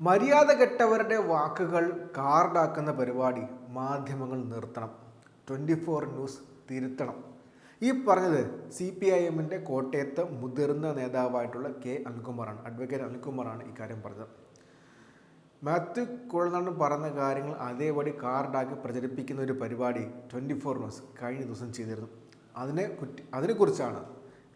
മര്യാദ കെട്ടവരുടെ വാക്കുകൾ കാർഡാക്കുന്ന പരിപാടി മാധ്യമങ്ങൾ നിർത്തണം. ട്വന്റി ഫോർ ന്യൂസ് തിരുത്തണം. ഈ പറഞ്ഞത് സി പി ഐ എമ്മിന്റെ കോട്ടയത്ത് മുതിർന്ന നേതാവായിട്ടുള്ള കെ അനിൽകുമാറാണ്. അഡ്വക്കേറ്റ് അനിൽകുമാറാണ് ഇക്കാര്യം പറഞ്ഞത്. മാത്യു കുഴനാടൻ പറഞ്ഞ കാര്യങ്ങൾ അതേപടി കാർഡാക്കി പ്രചരിപ്പിക്കുന്ന ഒരു പരിപാടി ട്വന്റി ഫോർ ന്യൂസ് കഴിഞ്ഞ ദിവസം ചെയ്തിരുന്നു. അതിനെ അതിനെക്കുറിച്ചാണ്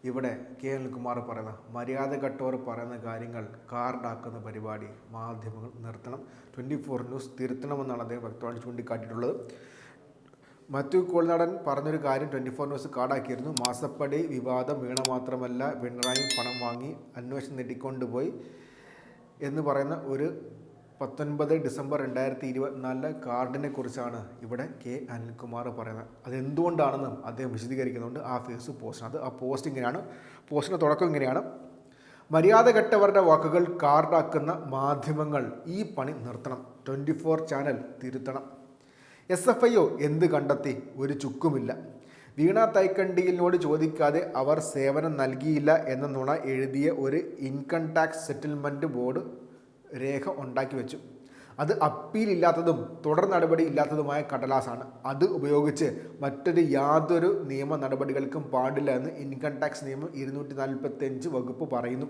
ഇവിടെ കെ അനിൽകുമാർ പറയുന്ന മര്യാദ കെട്ടവർ പറയുന്ന കാര്യങ്ങൾ കാർഡാക്കുന്ന പരിപാടി മാധ്യമങ്ങൾ നിർത്തണം. ട്വന്റി ഫോർ ന്യൂസ് തിരുത്തണമെന്നാണ് അദ്ദേഹം വ്യക്തമായിട്ട് ചൂണ്ടിക്കാട്ടിയിട്ടുള്ളത്. മറ്റു കോൾനാടൻ പറഞ്ഞൊരു കാര്യം ട്വന്റി ഫോർ ന്യൂസ് കാർഡാക്കിയിരുന്നു. മാസപ്പടി വിവാദം വീണ മാത്രമല്ല പിണറായി പണം വാങ്ങി അന്വേഷണം നെട്ടിക്കൊണ്ടുപോയി എന്ന് പറയുന്ന ഒരു പത്തൊൻപത് ഡിസംബർ രണ്ടായിരത്തി ഇരുപത്തിനാലിലെ കാർഡിനെ കുറിച്ചാണ് ഇവിടെ കെ അനിൽകുമാർ പറയുന്നത്. അതെന്തുകൊണ്ടാണെന്നും അദ്ദേഹം വിശദീകരിക്കുന്നുണ്ട്. ആ ഫേസ് പോസ്റ്റ് അത് ആ പോസ്റ്റ് ഇങ്ങനെയാണ്. പോസ്റ്റിന്റെ തുടക്കം ഇങ്ങനെയാണ്. മര്യാദ കെട്ടവരുടെ വാക്കുകൾ കാർഡാക്കുന്ന മാധ്യമങ്ങൾ ഈ പണി നിർത്തണം. ട്വന്റി ഫോർ ചാനൽ തിരുത്തണം. എസ് എഫ് ഐ ഒ എന്ത് കണ്ടെത്തി? ഒരു ചുക്കുമില്ല. വീണ തൈക്കണ്ടിയിലിനോട് ചോദിക്കാതെ അവർ സേവനം നൽകിയില്ല എന്ന നുണ എഴുതിയ ഒരു ഇൻകം ടാക്സ് സെറ്റിൽമെന്റ് ബോർഡ് രേഖ ഉണ്ടാക്കി വെച്ചു. അത് അപ്പീലില്ലാത്തതും തുടർ നടപടി ഇല്ലാത്തതുമായ കടലാസാണ്. അത് ഉപയോഗിച്ച് മറ്റൊരു യാതൊരു നിയമ നടപടികൾക്കും പാടില്ല എന്ന് ഇൻകം ടാക്സ് നിയമം ഇരുന്നൂറ്റി നാൽപ്പത്തഞ്ച് വകുപ്പ് പറയുന്നു.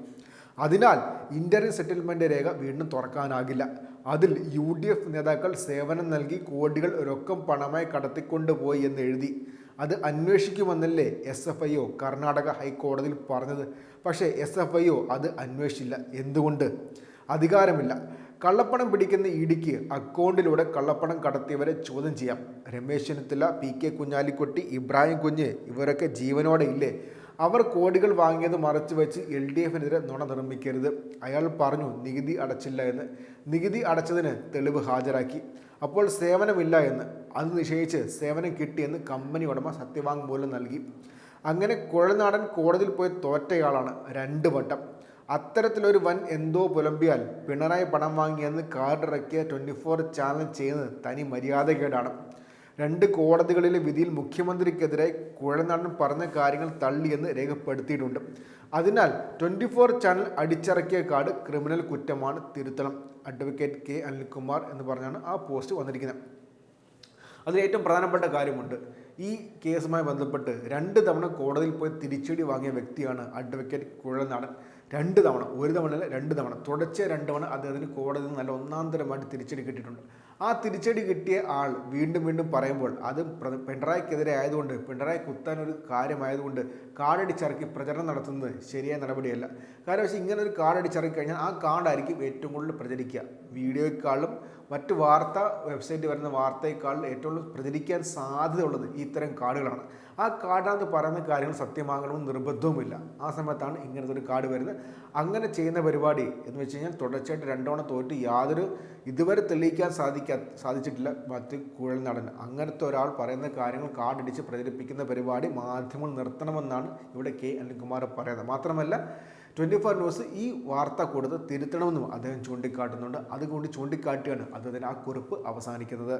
അതിനാൽ ഇന്റർ സെറ്റിൽമെന്റ് രേഖ വീണ്ടും തുറക്കാനാകില്ല. അതിൽ യു ഡി എഫ് നേതാക്കൾ സേവനം നൽകി കോടികൾ രൊക്കം പണമായി കടത്തിക്കൊണ്ടുപോയി എന്ന് എഴുതി. അത് അന്വേഷിക്കുമെന്നല്ലേ S F I O Karnataka ഹൈക്കോടതിയിൽ പറഞ്ഞത്. പക്ഷേ എസ് എഫ് ഐ ഒ അത് അന്വേഷിച്ചില്ല. എന്തുകൊണ്ട്? അധികാരമില്ല. കള്ളപ്പണം പിടിക്കുന്ന ഇടിക്ക് അക്കൗണ്ടിലൂടെ കള്ളപ്പണം കടത്തിയവരെ ചോദ്യം ചെയ്യാം. രമേശ് ചെന്നിത്തല പി കെ കുഞ്ഞാലിക്കുട്ടി ഇബ്രാഹിം കുഞ്ഞ് ഇവരൊക്കെ ജീവനോടെ ഇല്ലേ? അവർ കോടികൾ വാങ്ങിയത് മറച്ചു വെച്ച് എൽ ഡി എഫിനെതിരെ നുണ നിർമ്മിക്കരുത്. അയാൾ പറഞ്ഞു നികുതി അടച്ചില്ല എന്ന്. നികുതി അടച്ചതിന് തെളിവ് ഹാജരാക്കി. അപ്പോൾ സേവനമില്ല എന്ന്. അത് നിഷേധിച്ച് സേവനം കിട്ടിയെന്ന് കമ്പനി ഉടമ സത്യവാങ്മൂലം നൽകി. അങ്ങനെ കുഴൽനാടൻ കോടതിയിൽ പോയി തോറ്റയാളാണ് രണ്ട് വട്ടം. അത്തരത്തിലൊരു വൻ എന്തോ പുലമ്പിയാൽ പിണറായി പണം വാങ്ങിയെന്ന് കാർഡിറക്കിയ ട്വന്റി ഫോർ ചാനൽ ചെയ്യുന്നത് തനി മര്യാദകേടാണ്. രണ്ട് കോടതികളിലെ വിധിയിൽ മുഖ്യമന്ത്രിക്കെതിരെ കുഴനാടൻ പറഞ്ഞ കാര്യങ്ങൾ തള്ളിയെന്ന് രേഖപ്പെടുത്തിയിട്ടുണ്ട്. അതിനാൽ ട്വന്റി ഫോർ ചാനൽ അടിച്ചിറക്കിയ കാർഡ് ക്രിമിനൽ കുറ്റമാണ് തിരുത്തണം. അഡ്വക്കേറ്റ് കെ അനിൽകുമാർ എന്ന് പറഞ്ഞാണ് ആ പോസ്റ്റ് വന്നിരിക്കുന്നത്. അതിൽ ഏറ്റവും പ്രധാനപ്പെട്ട കാര്യമുണ്ട്. ഈ കേസുമായി ബന്ധപ്പെട്ട് രണ്ട് തവണ കോടതിയിൽ പോയി തിരിച്ചടി വാങ്ങിയ വ്യക്തിയാണ് അഡ്വക്കേറ്റ് കുഴൽനാടൻ. രണ്ട് തവണ ഒരു തവണ രണ്ട് തവണ. തുടർച്ച രണ്ട് തവണ അദ്ദേഹത്തിന് കോടതിയിൽ നിന്ന് നല്ല ഒന്നാന്തരമായിട്ട് തിരിച്ചടി കിട്ടിയിട്ടുണ്ട്. ആ തിരിച്ചടി കിട്ടിയ ആൾ വീണ്ടും വീണ്ടും പറയുമ്പോൾ അത് പിണറായിക്കെതിരെ ആയതുകൊണ്ട് പിണറായി കുത്താൻ ഒരു കാര്യമായതുകൊണ്ട് കാർഡടിച്ചിറക്കി പ്രചരണം നടത്തുന്നത് ശരിയായ നടപടിയല്ല. കാരണം പക്ഷേ ഇങ്ങനെ ഒരു കാർഡടിച്ചിറക്കി കഴിഞ്ഞാൽ ആ കാർഡായിരിക്കും ഏറ്റവും കൂടുതൽ പ്രചരിക്കുക. വീഡിയോയെക്കാളും മറ്റ് വാർത്ത വെബ്സൈറ്റിൽ വരുന്ന വാർത്തയേക്കാൾ ഏറ്റവും പ്രചരിക്കാൻ സാധ്യതയുള്ളത് ഈ ഇത്തരം കാർഡുകളാണ്. ആ കാർഡിനകത്ത് പറയുന്ന കാര്യങ്ങൾ സത്യമാകണമെന്ന് നിർബന്ധവുമില്ല. ആ സമയത്താണ് ഇങ്ങനത്തെ ഒരു കാർഡ് വരുന്നത്. അങ്ങനെ ചെയ്യുന്ന പരിപാടി എന്ന് വെച്ച് കഴിഞ്ഞാൽ തുടർച്ചയായിട്ട് രണ്ടോണം തോറ്റ് യാതൊരു ഇതുവരെ തെളിയിക്കാൻ സാധിക്കാ സാധിച്ചിട്ടില്ല മറ്റ് കുഴൽ നടൻ. അങ്ങനത്തെ ഒരാൾ പറയുന്ന കാര്യങ്ങൾ കാർഡടിച്ച് പ്രചരിപ്പിക്കുന്ന പരിപാടി മാധ്യമങ്ങൾ നിർത്തണമെന്നാണ് ഇവിടെ കെ അനിൽകുമാർ പറയുന്നത്. മാത്രമല്ല ട്വന്റി ഫോർ ന്യൂസ് ഈ വാർത്ത കൊടുത്ത് തിരുത്തണമെന്നും അദ്ദേഹം ചൂണ്ടിക്കാട്ടുന്നുണ്ട്. അതുകൊണ്ട് ചൂണ്ടിക്കാട്ടിയാണ് അദ്ദേഹത്തിന് ആ കുറിപ്പ് അവസാനിക്കുന്നത്.